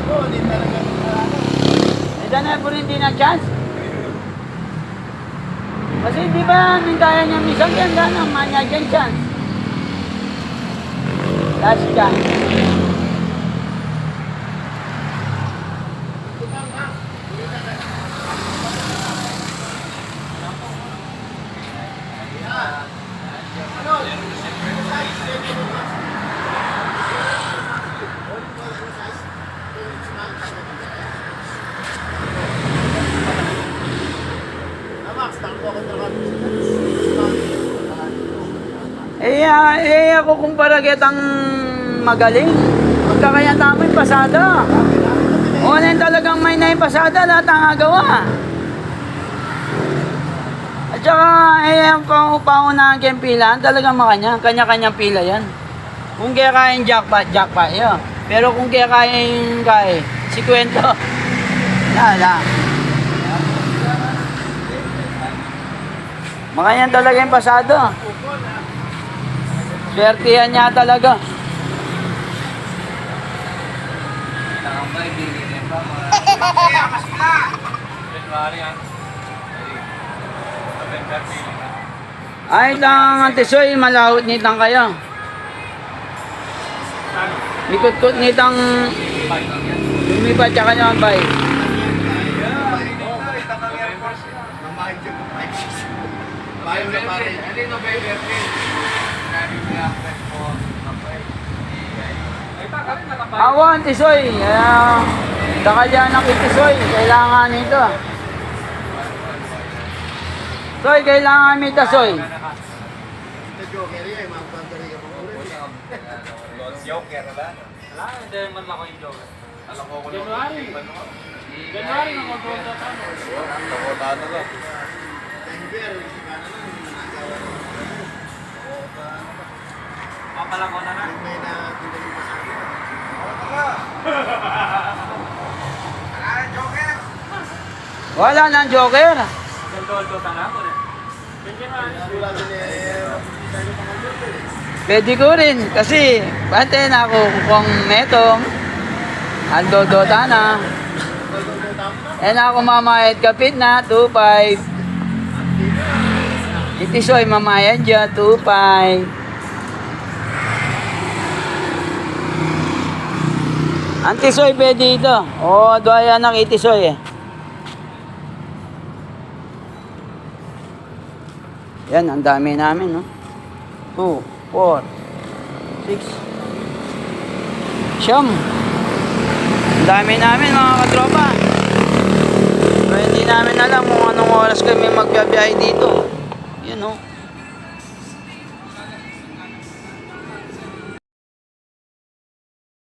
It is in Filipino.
ko, hindi talaga ano. May danay po rin din na chance. Kasi di ba nung kaya niya minsan yan, gana, manya dyan chance. Last chance. Ah, Max, takbo ako ng Eh, ah, eh ako kung paraget ang magaling. Pagka kaya tama yung pasada. O na yung talagang may na yung pasada, lahat ang agawa. At saka, eh, ang paunahan kayong pila, talagang makanya, kanya-kanyang pila yan. Kung kaya kayang jackpot, jackpot, yun. Pero kung kaya kayang kaya, si kwento, wala. Makanya talaga yung pasado. Swertihan niya talaga. Ay lang, Ate Soy, malawot nitang kayo. Likot-kot nitang lumipat tsaka naman bay. Mamahid yung five, six. Bayo na pare. Awan, Tisoy. Uh, Dakalyan ng Tisoy. Kailangan nito. Soy, kailangan may tasoy. Ito joker yan, mga pantari ka ulit. Joker na ba? Wala, hindi man ako yung joker. Alam ko ko January. January na doon sa ano. Denver, sikana na, na. Papala ko na na. May na pinag pa sa akin. Wala joker. Na na. January. Wala din eh, tayo ng mga joker eh. Pwede ko rin. Kasi, bante na ako kung netong. Andodota na. Eh na ako mamayad kapit na, 2.5. Itisoy, mamayad dyan, 2.5. Antisoy pwede ito. Oo, doya ng itisoy eh. Yan, ang dami namin, no? 2, 4, 6, siyam. Dami namin, mga katropa. Pero hindi namin alam kung anong oras kami magbiyabiyahe dito.